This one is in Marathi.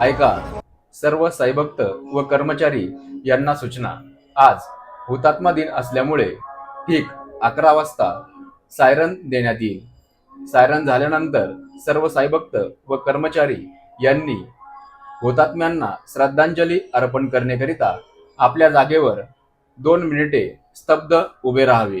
ऐका. सर्व साईभक्त व कर्मचारी यांना सूचना. आज हुतात्मा दिन असल्यामुळे ठीक अकरा वाजता सायरन देण्यात येईल. सायरन झाल्यानंतर सर्व साईभक्त व कर्मचारी यांनी हुतात्म्यांना श्रद्धांजली अर्पण करण्याकरिता आपल्या जागेवर दोन मिनिटे स्तब्ध उभे राहावे.